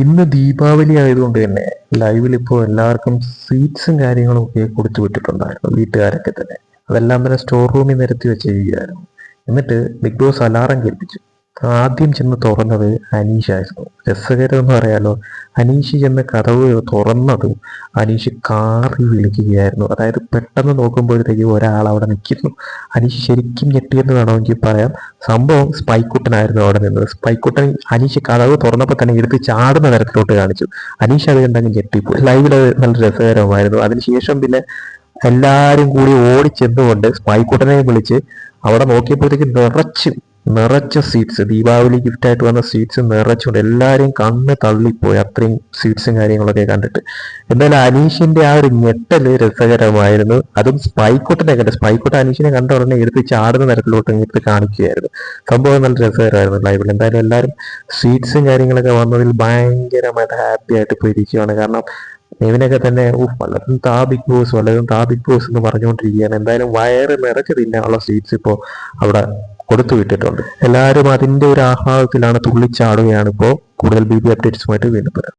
ഇന്ന് ദീപാവലി ആയതുകൊണ്ട് തന്നെ ലൈവിൽ ഇപ്പോൾ എല്ലാവർക്കും സ്വീറ്റ്സും കാര്യങ്ങളും ഒക്കെ കൊടുത്തു വിട്ടിട്ടുണ്ടായിരുന്നു വീട്ടുകാരൊക്കെ തന്നെ. അതെല്ലാം തന്നെ സ്റ്റോർ റൂമിൽ നിരത്തി വെച്ചിരിക്കുകയായിരുന്നു. എന്നിട്ട് ബിഗ് ബോസ് അലാറം കേൾപ്പിച്ചു. ആദ്യം ചെന്ന് തുറന്നത് അനീഷായിരുന്നു രസകരം എന്ന് പറയാലോ. അനീഷ് ചെന്ന് കഥവ് തുറന്നതും അനീഷ് കാറി വിളിക്കുകയായിരുന്നു. അതായത് പെട്ടെന്ന് നോക്കുമ്പോഴത്തേക്ക് ഒരാൾ അവിടെ നിൽക്കുന്നു. അനീഷ് ശരിക്കും ഞെട്ടിയെന്ന് വേണമെങ്കിൽ പറയാം. സംഭവം സ്പൈക്കുട്ടനായിരുന്നു അവിടെ നിന്നത്. സ്പൈക്കുട്ടൻ അനീഷ് കഥവ് തുറന്നപ്പോൾ തന്നെ എടുത്ത് ചാടുന്ന തരത്തിലോട്ട് കാണിച്ചു. അനീഷ് അത് കണ്ടങ്ങ് ഞെട്ടിപ്പോയി. ലൈവിൽ നല്ല രസകരമായിരുന്നു. അതിനുശേഷം പിന്നെ എല്ലാവരും കൂടി ഓടിച്ചെന്നുകൊണ്ട് സ്പൈക്കുട്ടനെ വിളിച്ച് അവിടെ നോക്കിയപ്പോഴത്തേക്ക് നിറച്ച് നിറച്ച സ്വീറ്റ്സ് ദീപാവലി ഗിഫ്റ്റ് ആയിട്ട് വന്ന സ്വീറ്റ്സ് നിറച്ചുകൊണ്ട് എല്ലാവരെയും കണ്ണ് തള്ളിപ്പോയി അത്രയും സ്വീറ്റ്സും കാര്യങ്ങളൊക്കെ കണ്ടിട്ട്. എന്തായാലും അനീഷിന്റെ ആ ഒരു ഞെട്ടൽ രസകരമായിരുന്നു. അതും സ്പൈക്കോട്ടിനെ കണ്ട് സ്പൈക്കോട്ട് അനീഷിനെ കണ്ട ഉടനെ എടുത്ത് ചാടുന്ന തരത്തിലോട്ട് എടുത്ത് കാണിക്കുകയായിരുന്നു. സംഭവം നല്ല രസകരമായിരുന്നു ലൈവിൽ എന്തായാലും എല്ലാവരും സ്വീറ്റ്സും കാര്യങ്ങളൊക്കെ വന്നതിൽ ഭയങ്കരമായിട്ട് ഹാപ്പി ആയിട്ട് പോയിരിക്കുകയാണ് കാരണം ഇവനൊക്കെ തന്നെ ഊഹ് വല്ലതും താ ബിഗ് ബോസ് വല്ലതും താ ബിഗ് ബോസ് എന്ന് പറഞ്ഞുകൊണ്ടിരിക്കുകയാണ്. എന്തായാലും വയറ് നിറച്ച് തിന്നാനുള്ള സ്വീറ്റ്സ് ഇപ്പോൾ അവിടെ കൊടുത്തു വിട്ടിട്ടുണ്ട്. എല്ലാവരും അതിന്റെ ഒരു ആഹ്ലാദത്തിലാണ് തുള്ളിച്ചാടുകയാണ് ഇപ്പോൾ കൂടുതൽ ബി ബി അപ്ഡേറ്റ്സുമായിട്ട് വീണ്ടും വരാം.